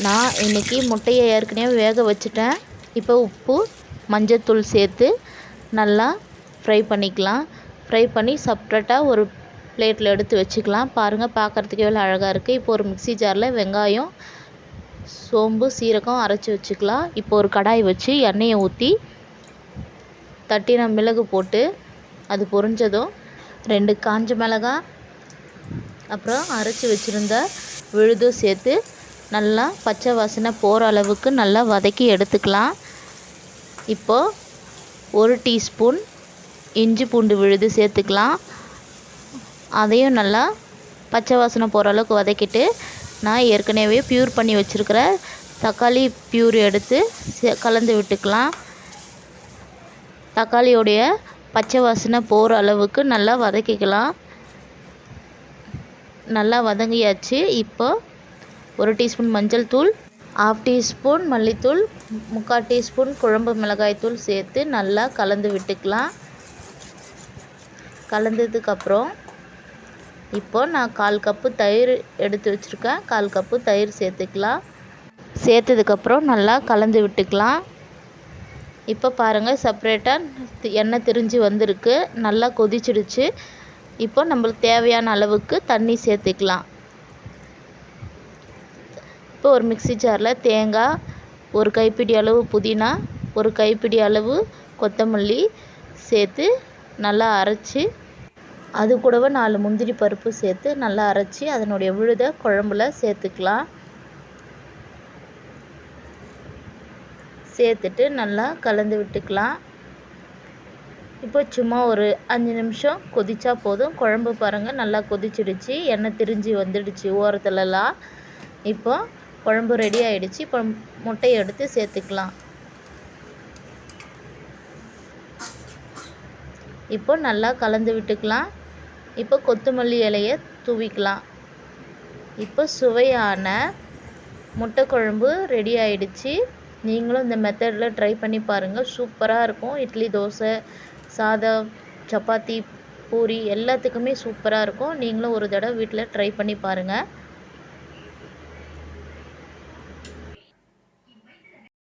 நான் இன்றைக்கி முட்டையை ஏற்கனவே வேக வச்சுட்டேன். இப்போ உப்பு மஞ்சத்தூள் சேர்த்து நல்லா ஃப்ரை பண்ணிக்கலாம். ஃப்ரை பண்ணி செப்ரேட்டாக ஒரு பிளேட்டில் எடுத்து வச்சுக்கலாம். பாருங்கள் பார்க்குறதுக்கு எவ்வளோ அழகாக இருக்குது இப்போ ஒரு மிக்ஸி ஜாரில் வெங்காயம் சோம்பு சீரகம் அரைச்சி வச்சுக்கலாம். இப்போ ஒரு கடாய் வச்சு எண்ணெயை ஊற்றி தட்டின மிளகு போட்டு அது பொரிஞ்சதும் ரெண்டு காஞ்ச மிளகாய் அப்புறம் அரைச்சி வச்சுருந்த விழுதும் சேர்த்து நல்லா பச்சை வாசனை போகிற அளவுக்கு நல்லா வதக்கி எடுத்துக்கலாம். இப்போது ஒரு டீஸ்பூன் இஞ்சி பூண்டு விழுது சேர்த்துக்கலாம். அதையும் நல்லா பச்சை வாசனை போகிற அளவுக்கு வதக்கிட்டு நான் ஏற்கனவே ப்யூர் பண்ணி வச்சுருக்கிற தக்காளி ப்யூர் எடுத்து சே கலந்து விட்டுக்கலாம். தக்காளியோடைய பச்சை வாசனை போகிற அளவுக்கு நல்லா வதக்கிக்கலாம். நல்லா வதங்கியாச்சு. இப்போ ஒரு டீஸ்பூன் மஞ்சள் தூள் ஆஃப் டீஸ்பூன் மல்லித்தூள் முக்கால் டீஸ்பூன் குழம்பு மிளகாய் தூள் சேர்த்து நல்லா கலந்து விட்டுக்கலாம். கலந்ததுக்கப்புறம் இப்போ நான் கால் கப்பு தயிர் எடுத்து வச்சுருக்கேன். கால் கப்பு தயிர் சேர்த்துக்கலாம். சேர்த்ததுக்கப்புறம் நல்லா கலந்து விட்டுக்கலாம். இப்போ பாருங்கள் செப்ரேட்டாக எண்ணெய் திரிஞ்சு வந்திருக்கு. நல்லா கொதிச்சிடுச்சு. இப்போ நம்மளுக்கு தேவையான அளவுக்கு தண்ணி சேர்த்துக்கலாம். இப்போ ஒரு மிக்ஸி ஜாரில் தேங்காய் ஒரு கைப்பிடி அளவு புதினா ஒரு கைப்பிடி அளவு கொத்தமல்லி சேர்த்து நல்லா அரைச்சி அது கூடவே நாலு முந்திரி பருப்பு சேர்த்து நல்லா அரைச்சி அதனுடைய விழுதை குழம்புல சேர்த்துக்கலாம். சேர்த்துட்டு நல்லா கலந்து விட்டுக்கலாம். இப்போ சும்மா ஒரு அஞ்சு நிமிஷம் கொதிச்சா போதும். குழம்பு பாருங்கள் நல்லா கொதிச்சிடுச்சு. எண்ணெய் திரிஞ்சு வந்துடுச்சு ஓரத்துலலாம். இப்போ குழம்பு ரெடி ஆயிடுச்சு. இப்போ முட்டையை எடுத்து சேர்த்துக்கலாம். இப்போ நல்லா கலந்து விட்டுக்கலாம். இப்போ கொத்தமல்லி இலையை தூவிக்கலாம். இப்போ சுவையான முட்டை குழம்பு ரெடி ஆயிடுச்சு. நீங்களும் இந்த மெத்தடில் ட்ரை பண்ணி பாருங்கள் சூப்பராக இருக்கும். இட்லி தோசை சாதம் சப்பாத்தி பூரி எல்லாத்துக்குமே சூப்பராக இருக்கும். நீங்களும் ஒரு தடவை வீட்டில் ட்ரை பண்ணி பாருங்கள்